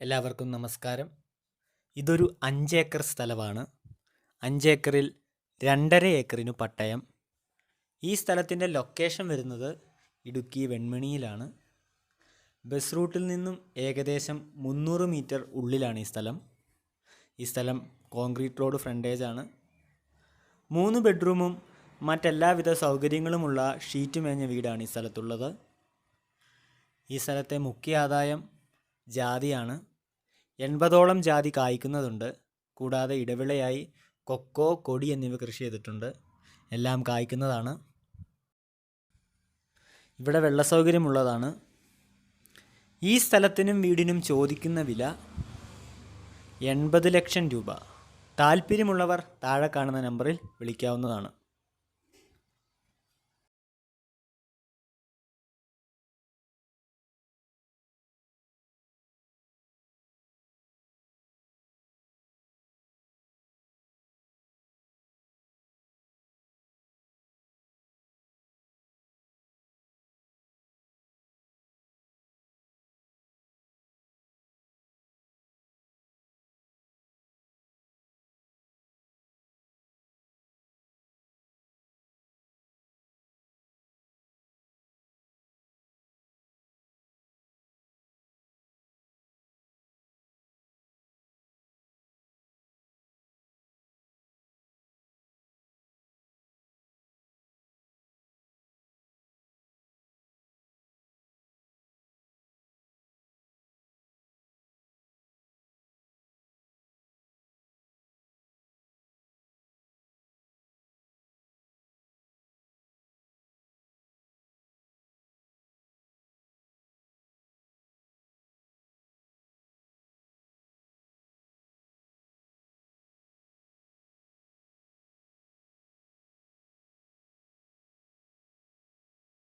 എല്ലാവർക്കും നമസ്കാരം. ഇതൊരു അഞ്ചേക്കർ സ്ഥലമാണ്. അഞ്ചേക്കറിൽ രണ്ടര ഏക്കറിനു പട്ടയം. ഈ സ്ഥലത്തിന്റെ ലൊക്കേഷൻ വരുന്നത് ഇടുക്കി വെൺമണിയിലാണ്. ബസ് റൂട്ടിൽ നിന്നും ഏകദേശം മുന്നൂറ് മീറ്റർ ഉള്ളിലാണ് ഈ സ്ഥലം. ഈ സ്ഥലം കോൺക്രീറ്റ് റോഡ് ഫ്രണ്ടേജ് ആണ്. മൂന്ന് ബെഡ്റൂമും മറ്റെല്ലാവിധ സൗകര്യങ്ങളുമുള്ള ഷീറ്റ് മേഞ്ഞ വീടാണ് ഈ സ്ഥലത്തുള്ളത്. ഈ സ്ഥലത്തെ മുഖ്യ ആദായം ജാതിയാണ്. എൺപതോളം ജാതി കായ്ക്കുന്നതുണ്ട്. കൂടാതെ ഇടവിളയായി കൊക്കോ കൊടി എന്നിവ കൃഷി ചെയ്തിട്ടുണ്ട്. എല്ലാം കായ്ക്കുന്നതാണ്. ഇവിടെ വെള്ള സൗകര്യമുള്ളതാണ് ഈ സ്ഥലത്തിനും വീടിനും ചോദിക്കുന്ന വില എൺപത് ലക്ഷം രൂപ. താല്പര്യമുള്ളവർ താഴെ കാണുന്ന നമ്പറിൽ വിളിക്കാവുന്നതാണ്.